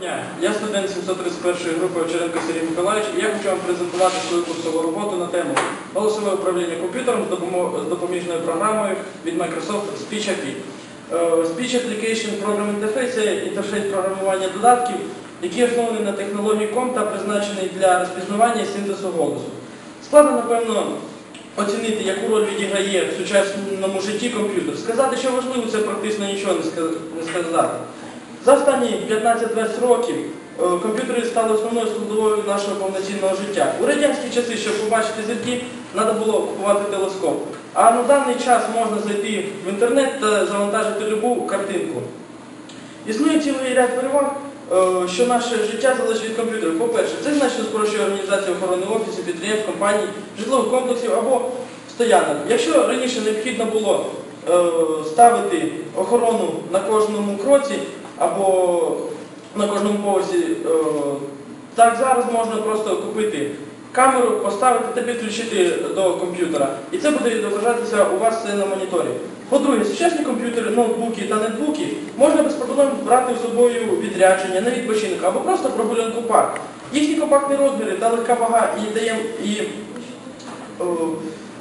дня. Я студент 731 групи Очеренко Сергій Миколаївич і я хочу вам презентувати свою курсову роботу на тему голосове управління комп'ютером з допоміжною програмою від Microsoft Speech API. Е, Speech Application Program Interface це інтерфейс програмування додатків, який оснований на технології COM та призначений для розпізнавання синтезу голосу. Складно, напевно, оцінити, яку роль відіграє в сучасному житті комп'ютер. Сказати, що важливо, це практично нічого не сказати. За останні 15-20 років е, комп'ютери стали основною складовою нашого повноцінного життя. У радянські часи, щоб побачити зірки, треба було купувати телескоп. А на даний час можна зайти в інтернет та завантажити любу картинку. Існує цілий ряд переваг, е, що наше життя залежить від комп'ютерів. По-перше, це значно спрощує організацію охорони офісів, підприємств, компаній, житлових комплексів або стоянок. Якщо раніше необхідно було е, ставити охорону на кожному кроці або на кожному поверсі, е, так зараз можна просто купити камеру, поставити та підключити до комп'ютера. І це буде відображатися у вас на моніторі. По-друге, сучасні комп'ютери, ноутбуки та нетбуки можна без проблем брати з собою відрядження на відпочинок або просто прогулянку парк. Їхні компактні розміри та легка вага і дає і, о,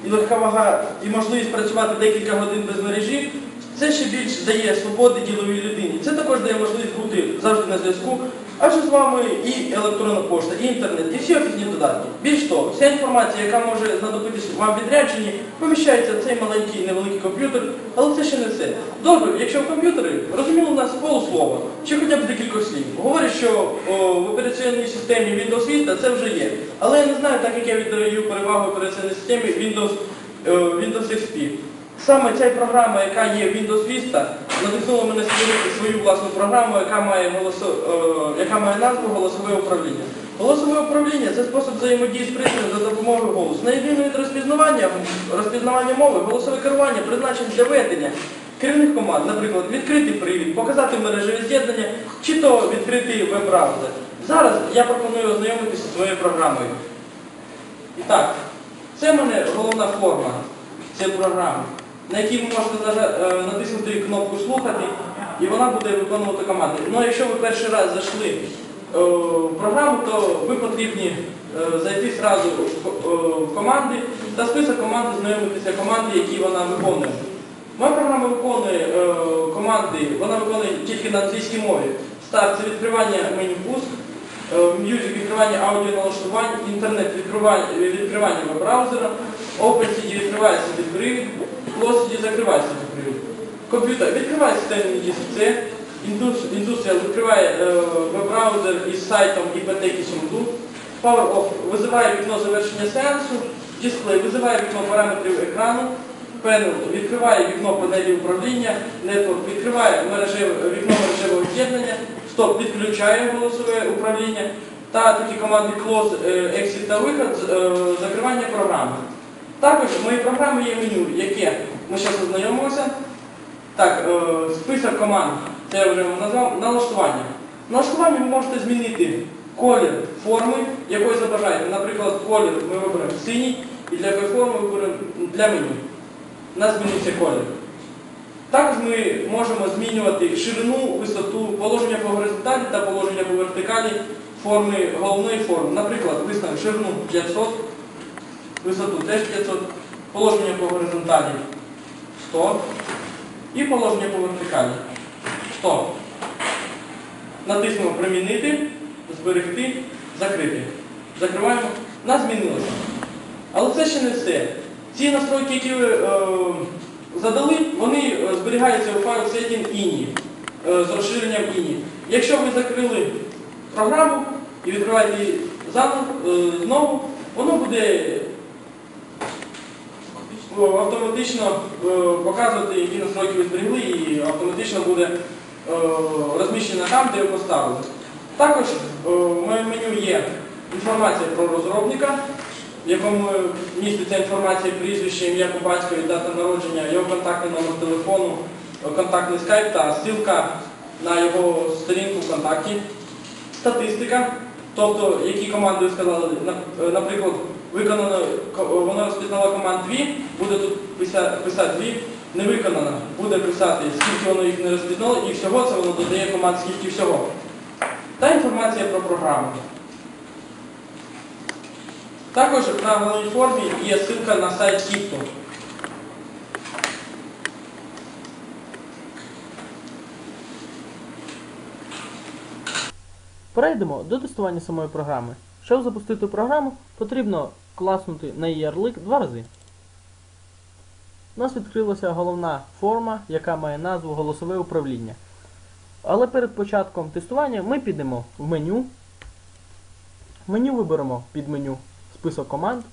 і легка вага і можливість працювати декілька годин без мережі. Це ще більш дає свободи діловій людині. Це також дає можливість бути завжди на зв'язку, адже з вами і електронна пошта, і інтернет, і всі офісні додатки. Більш того, вся інформація, яка може знадобитися вам відрядженні, поміщається в цей маленький невеликий комп'ютер, але це ще не все. Добре, якщо в комп'ютері розуміло в нас полуслова, чи хоча б декілька слів. Говорять, що о, в операційній системі Windows Vista це вже є. Але я не знаю, так як я віддаю перевагу операційній системі Windows, е, Windows XP. Саме ця програма, яка є Windows Vista, надихнула мене створити свою власну програму, яка має, голосо, е, яка має назву голосове управління. Голосове управління це спосіб взаємодії з пристроєм за допомогою голосу. На відміну від розпізнавання, розпізнавання мови, голосове керування призначене для ведення керівних команд, наприклад, відкрити привід, показати мережеве з'єднання чи то відкрити веб-браузер. Зараз я пропоную ознайомитися з своєю програмою. І так, це в мене головна форма цієї програми, на якій ви можете е, натиснути кнопку слухати, і вона буде виконувати команди. Ну, якщо ви перший раз зайшли е, в програму, то ви потрібні е, зайти зразу в ко- в команди та список команд знайомитися команди, які вона виконує. Моя програма виконує команди, вона виконує тільки на англійській мові. Старт це відкривання меню пуск, Music відкривання аудіоналаштувань, інтернет відкривання, веб-браузера, OpenCD відкриває собі привід, CloseCD закриває собі. Комп'ютер відкриває системний диск індустрія відкриває веб-браузер із сайтом IPTEX і Sumdu, Power визиває вікно завершення сеансу, дисплей. Визиває вікно параметрів екрану, Panel відкриває вікно панелі управління, Network відкриває вікно мережевого з'єднання, Stop відключає голосове управління. Та такі команди Close, е, Exit та виход, е, закривання програми. Також в моїй програмі є меню, яке ми зараз ознайомилися. Так, е, список команд, це я вже назвав, налаштування. В налаштуванні ви можете змінити колір форми, якої забажаєте. Наприклад, колір ми виберемо синій, і для якої форми виберемо для меню. У нас змінився колір. Також ми можемо змінювати ширину, висоту, положення по горизонталі та положення по вертикалі форми головної форми. Наприклад, виставимо ширину 500, висоту теж 500, положення по горизонталі 100 і положення по вертикалі 100. Натиснемо Примінити, зберегти, закрити. Закриваємо. Нас змінилося. Але це ще не все. Ці настройки, які ви е, задали, вони е, зберігаються у файл setting INI е, з розширенням INI. Якщо ви закрили програму і відкриваєте її заново, е, знову, воно буде автоматично е, показувати, які настройки ви зберегли, і автоматично буде е, розміщено там, де ви поставили. Також е, в моєму меню є інформація про розробника, в якому міститься інформація прізвище, ім'я по батькові, дата народження, його контактний номер телефону, контактний скайп та ссылка на його сторінку ВКонтакті. Статистика, тобто які команди ви сказали, наприклад, виконано, ко- воно розпізнало команд 2, буде тут писати 2, не виконано, буде писати, скільки воно їх не розпізнало, і всього це воно додає команд скільки всього. та інформація про програму. Також на головній формі є ссылка на сайт Кіпту. Перейдемо до тестування самої програми. Щоб запустити програму, потрібно класнути на ярлик два рази. У нас відкрилася головна форма, яка має назву Голосове управління. Але перед початком тестування ми підемо в меню. Меню виберемо під меню список команд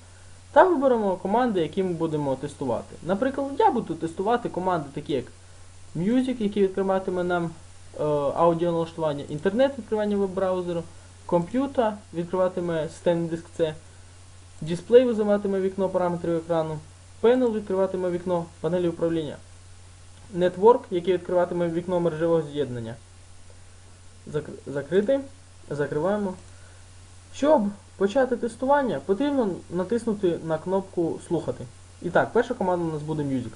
та виберемо команди, які ми будемо тестувати. Наприклад, я буду тестувати команди такі як Music, який відкриватиме нам е, аудіоналаштування, інтернет відкривання веб-браузеру, комп'ютер відкриватиме системний диск C, дисплей визиватиме вікно параметрів екрану, Panel відкриватиме вікно панелі управління, Network, який відкриватиме вікно мережевого з'єднання. Закр- Закрити, закриваємо. Щоб почати тестування, потрібно натиснути на кнопку Слухати. І так, перша команда у нас буде Music.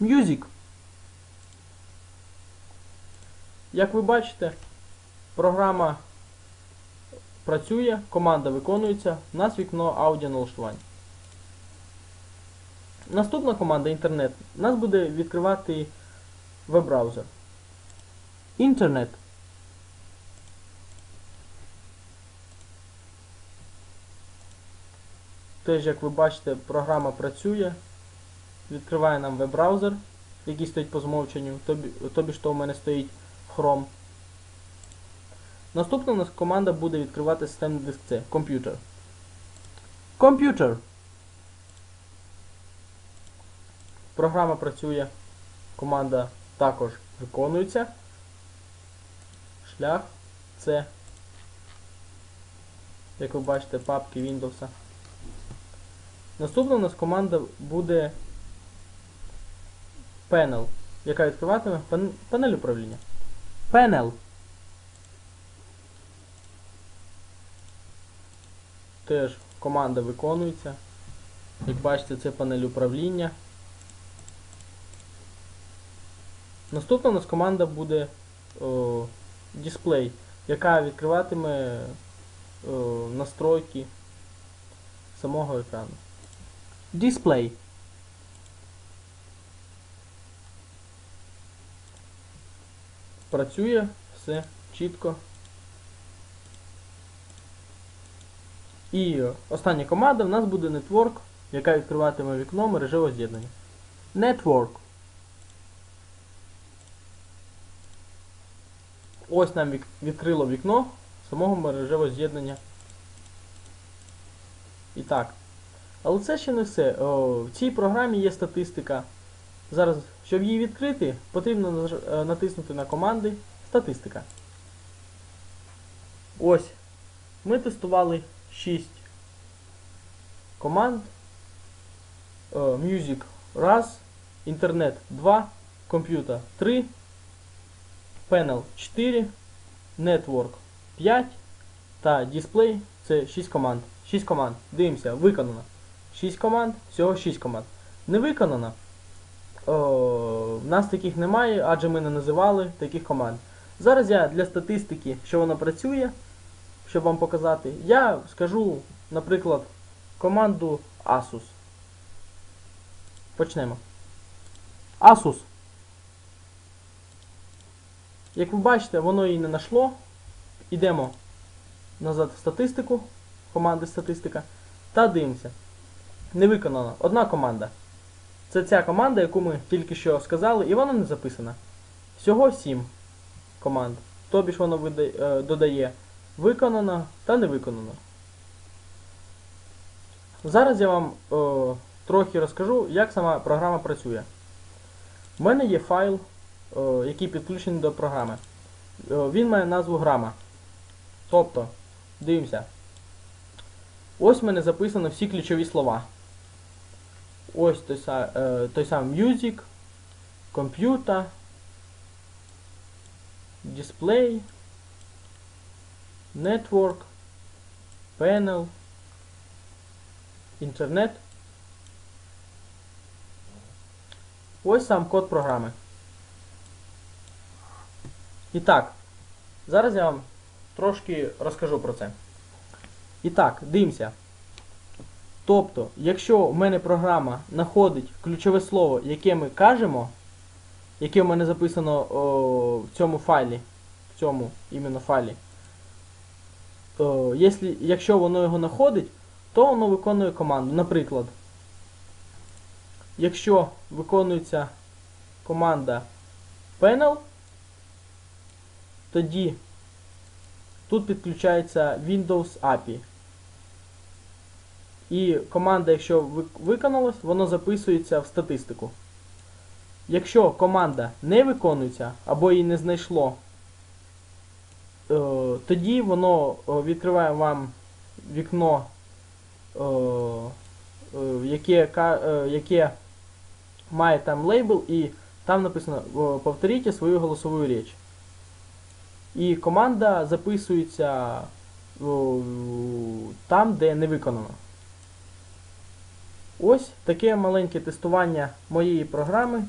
Music. Як ви бачите, програма працює, команда виконується, у нас вікно аудіоналаштувань. Наступна команда інтернет. Нас буде відкривати веб-браузер. Інтернет. Теж, як ви бачите, програма працює. Відкриває нам веб-браузер, який стоїть по змовченню, тобі, тобі що у мене стоїть Chrome. Наступна у нас команда буде відкривати системний диск C. Комп'ютер. Комп'ютер. Програма працює. Команда також виконується. Шлях C. Як ви бачите, папки Windows. Наступна у нас команда буде Panel, яка відкриватиме пан- панель управління. Panel. Теж команда виконується. Як бачите, це панель управління. Наступна у нас команда буде о, Display, яка відкриватиме о, настройки самого екрану. Display. Працює все чітко. І остання команда в нас буде Network, яка відкриватиме вікно мережевого з'єднання. Network. Ось нам відкрило вікно самого мережевого з'єднання. І так. Але це ще не все. О, в цій програмі є статистика. Зараз, щоб її відкрити, потрібно е, натиснути на команди Статистика. Ось. Ми тестували 6 команд. Е, Music 1, Інтернет 2, Комп'ютер 3, Panel 4, Network 5 та Display це 6 команд. 6 команд. Дивимося, виконано. 6 команд, всього 6 команд. Не виконано. О, в нас таких немає, адже ми не називали таких команд. Зараз я для статистики, що воно працює, щоб вам показати, я скажу, наприклад, команду Asus. Почнемо. Asus. Як ви бачите, воно її не знайшло. Ідемо назад в статистику, команди статистика, та дивимося. Не виконано. Одна команда. Це ця команда, яку ми тільки що сказали, і вона не записана. Всього 7 команд. Тобі ж воно е, додає виконано та не виконано. Зараз я вам е, трохи розкажу, як сама програма працює. У мене є файл, е, який підключений до програми. Е, він має назву грама. Тобто, дивимося. Ось в мене записано всі ключові слова. Ось той, е, той самий Music, Computer, Display, Network, Panel, Internet. Ось сам код програми. І так, зараз я вам трошки розкажу про це. І так, дивимося. Тобто, якщо в мене програма знаходить ключове слово, яке ми кажемо, яке в мене записано о, в цьому файлі, в цьому іменно файлі, то якщо, якщо воно його знаходить, то воно виконує команду. Наприклад, якщо виконується команда panel, тоді тут підключається Windows API. І команда, якщо виконалась, воно записується в статистику. Якщо команда не виконується або її не знайшло, е, тоді воно е, відкриває вам вікно, е, е, яке, яке має там лейбл, і там написано повторіть свою голосову річ. І команда записується там, де не виконано. Ось таке маленьке тестування моєї програми